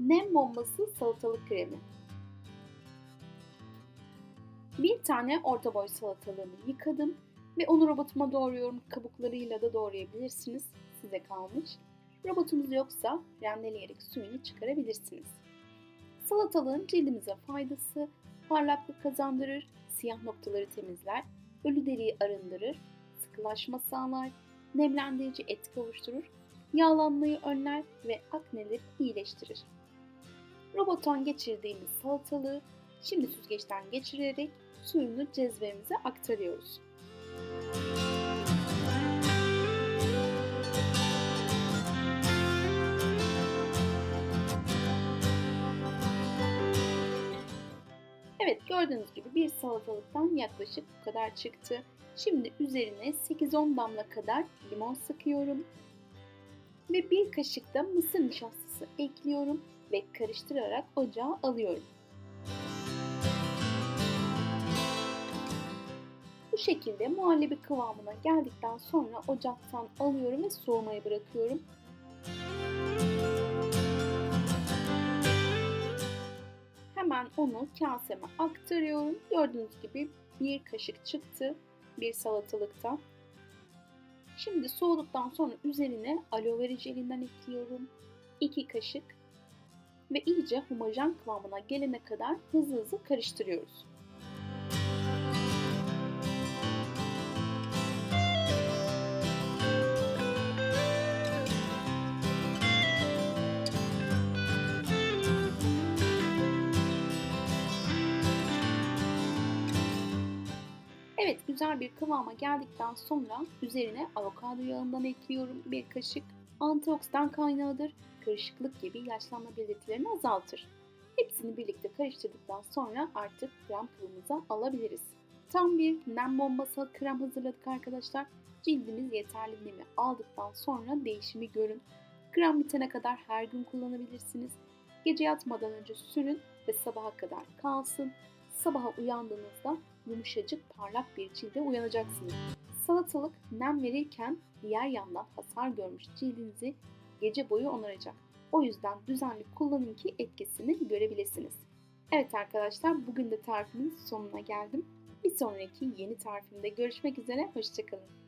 Nem bombası salatalık kremi. Bir tane orta boy salatalığımı yıkadım ve onu robotuma doğruyorum. Kabuklarıyla da doğrayabilirsiniz. Size kalmış. Robotunuz yoksa rendeleyerek suyunu çıkarabilirsiniz. Salatalığın cildimize faydası parlaklık kazandırır, siyah noktaları temizler, ölü deriyi arındırır, sıkılaşma sağlar, nemlendirici etki oluşturur, yağlanmayı önler ve akneleri iyileştirir. Robottan geçirdiğimiz salatalığı şimdi süzgeçten geçirerek suyunu cezvemize aktarıyoruz. Evet gördüğünüz gibi bir salatalıktan yaklaşık bu kadar çıktı. Şimdi üzerine 8-10 damla kadar limon sıkıyorum. Ve bir kaşık da mısır nişastası ekliyorum ve karıştırarak ocağa alıyorum. Bu şekilde muhallebi kıvamına geldikten sonra ocaktan alıyorum ve soğumaya bırakıyorum. Hemen onu kaseme aktarıyorum. Gördüğünüz gibi bir kaşık çıktı bir salatalıkta. Şimdi soğuduktan sonra üzerine aloe vera jelinden ekliyorum. 2 kaşık ve iyice homojen kıvamına gelene kadar hızlı hızlı karıştırıyoruz. Evet güzel bir kıvama geldikten sonra üzerine avokado yağından ekliyorum bir kaşık. Antioksidan kaynağıdır. Karışıklık gibi yaşlanma belirtilerini azaltır. Hepsini birlikte karıştırdıktan sonra artık krem kıvamımıza alabiliriz. Tam bir nem bombası krem hazırladık arkadaşlar. Cildiniz yeterli nemi aldıktan sonra değişimi görün. Krem bitene kadar her gün kullanabilirsiniz. Gece yatmadan önce sürün ve sabaha kadar kalsın. Sabaha uyandığınızda yumuşacık parlak bir cilde uyanacaksınız. Salatalık nem verirken diğer yandan hasar görmüş cildinizi gece boyu onaracak. O yüzden düzenli kullanın ki etkisini görebilirsiniz. Evet arkadaşlar bugün de tarifimin sonuna geldim. Bir sonraki yeni tarifimde görüşmek üzere. Hoşçakalın.